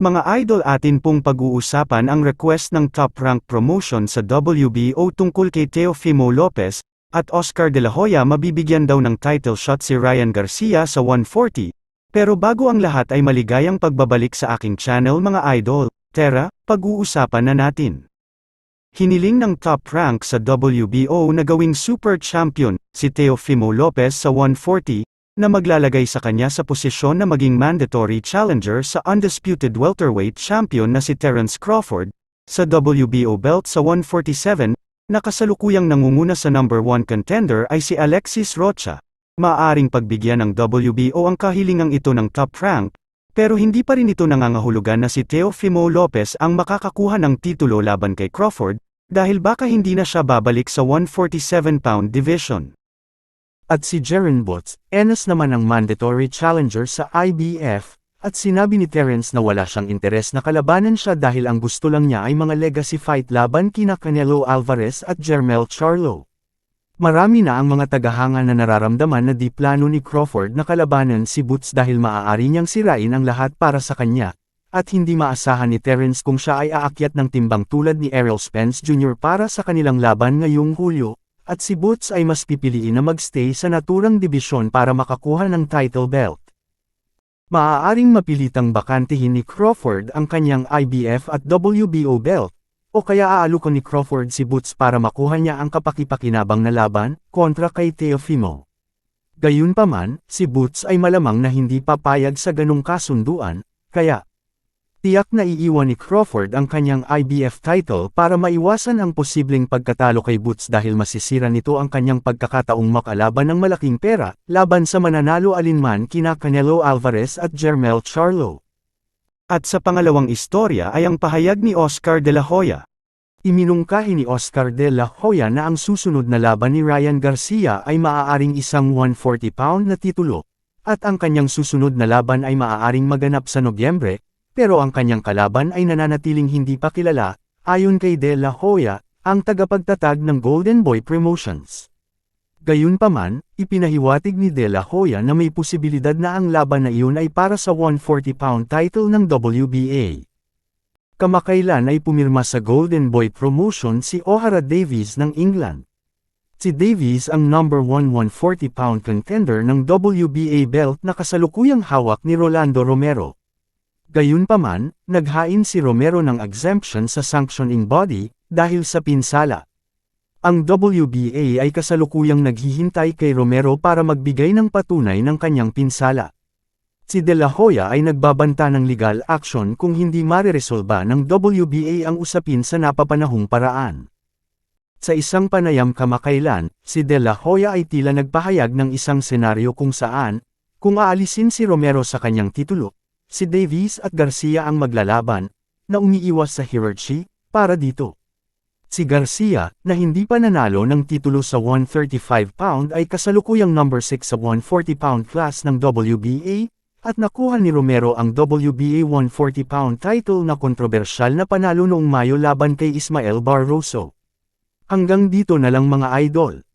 Mga idol atin pong pag-uusapan ang request ng top rank promotion sa WBO tungkol kay Teofimo Lopez, at Oscar De La Hoya mabibigyan daw ng title shot si Ryan Garcia sa 140. Pero bago ang lahat ay maligayang pagbabalik sa aking channel mga idol, Tara, pag-uusapan na natin. Hiniling ng top rank sa WBO na gawing super champion, si Teofimo Lopez sa 140, na maglalagay sa kanya sa posisyon na maging mandatory challenger sa undisputed welterweight champion na si Terence Crawford, sa WBO belt sa 147, na kasalukuyang nangunguna sa number 1 contender ay si Alexis Rocha. Maaring pagbigyan ng WBO ang kahilingang ito ng top rank, pero hindi pa rin ito nangangahulugan na si Teofimo Lopez ang makakakuha ng titulo laban kay Crawford, dahil baka hindi na siya babalik sa 147-pound division. At si Jaren Butts, Enes naman ang mandatory challenger sa IBF, at sinabi ni Terence na wala siyang interes na kalabanan siya dahil ang gusto lang niya ay mga legacy fight laban kina Canelo Alvarez at Jermel Charlo. Marami na ang mga tagahanga na nararamdaman na di plano ni Crawford na kalabanan si Butts dahil maaari niyang sirain ang lahat para sa kanya, at hindi maasahan ni Terence kung siya ay aakyat ng timbang tulad ni Errol Spence Jr. para sa kanilang laban ngayong Hulyo, at si Butts ay mas pipiliin na magstay sa naturang dibisyon para makakuha ng title belt. Maaaring mapilitang bakantihin ni Crawford ang kanyang IBF at WBO belt, o kaya aalukon ni Crawford si Butts para makuha niya ang kapakipakinabang na laban, kontra kay Teofimo. Gayunpaman, si Butts ay malamang na hindi papayag sa ganong kasunduan, kaya, tiyak na iiwan ni Crawford ang kanyang IBF title para maiwasan ang posibleng pagkatalo kay Butts dahil masisira nito ang kanyang pagkakataong makalaban ng malaking pera, laban sa mananalo alinman kina Canelo Alvarez at Jermel Charlo. At sa pangalawang istorya ay ang pahayag ni Oscar De La Hoya. Iminungkahi ni Oscar De La Hoya na ang susunod na laban ni Ryan Garcia ay maaaring isang 140-pound na titulo, at ang kanyang susunod na laban ay maaaring maganap sa Nobyembre, pero ang kanyang kalaban ay nananatiling hindi pa kilala, ayon kay De La Hoya, ang tagapagtatag ng Golden Boy Promotions. Gayunpaman, ipinahiwatig ni De La Hoya na may posibilidad na ang laban na iyon ay para sa 140-pound title ng WBA. Kamakailan ay pumirma sa Golden Boy Promotion si O'Hara Davies ng England. Si Davies ang number 1 140-pound contender ng WBA belt na kasalukuyang hawak ni Rolando Romero. Gayunpaman, naghain si Romero ng exemption sa sanctioning body, dahil sa pinsala. Ang WBA ay kasalukuyang naghihintay kay Romero para magbigay ng patunay ng kanyang pinsala. Si De La Hoya ay nagbabanta ng legal action kung hindi mareresolba ng WBA ang usapin sa napapanahong paraan. Sa isang panayam kamakailan, si De La Hoya ay tila nagpahayag ng isang senaryo kung saan, kung aalisin si Romero sa kanyang titulo, si Davies at Garcia ang maglalaban, na umiiwas sa hierarchy, para dito. Si Garcia, na hindi pa nanalo ng titulo sa 135-pound ay kasalukuyang number 6 sa 140-pound class ng WBA, at nakuha ni Romero ang WBA 140-pound title na kontrobersyal na panalo noong Mayo laban kay Ismael Barroso. Hanggang dito na lang mga idol.